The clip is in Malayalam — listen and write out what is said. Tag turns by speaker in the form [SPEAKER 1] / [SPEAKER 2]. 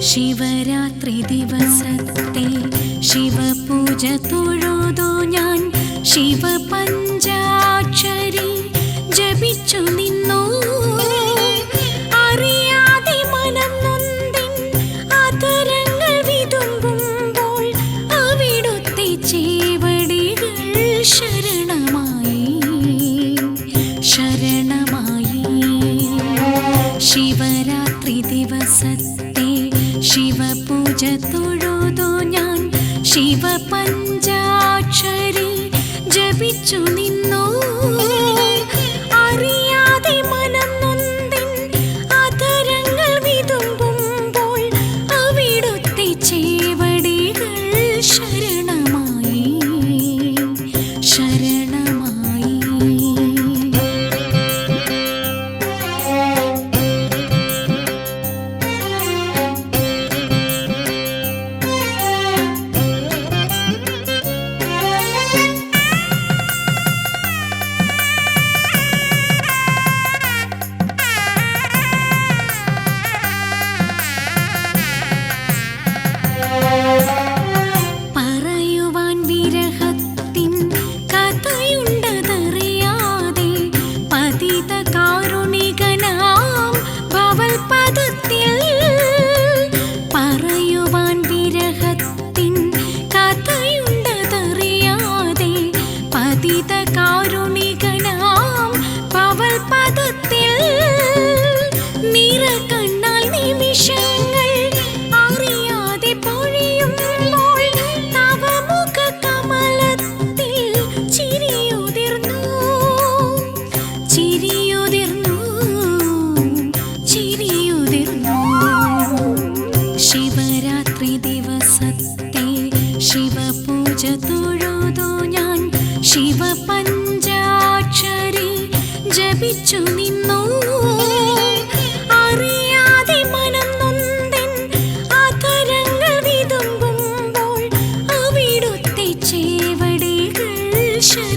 [SPEAKER 1] ശിവരാത്രി ദിവസത്തെ ശിവപൂജ തൊഴുതോ ഞാൻ. ശിവപഞ്ചാക്ഷരി ജപിച്ചു നിന്നു. ശരണമായി. ശരണമായി. ശിവരാത്രി ദിവസത്തെ ശിവപൂജ തൊഴുതോ ഞാൻ അതിതകാരുണികനാം പറയുവാൻ വിരഹത്തിൻ കഥയുണ്ടതറിയാതെ പതിതകാരുണി ശിവരാത്രി ദിവസത്തെ ശിവപൂജ തൊഴുതു ഞാൻ. ശിവപഞ്ചാക്ഷരി ജപിച്ചു നിന്നു. ശ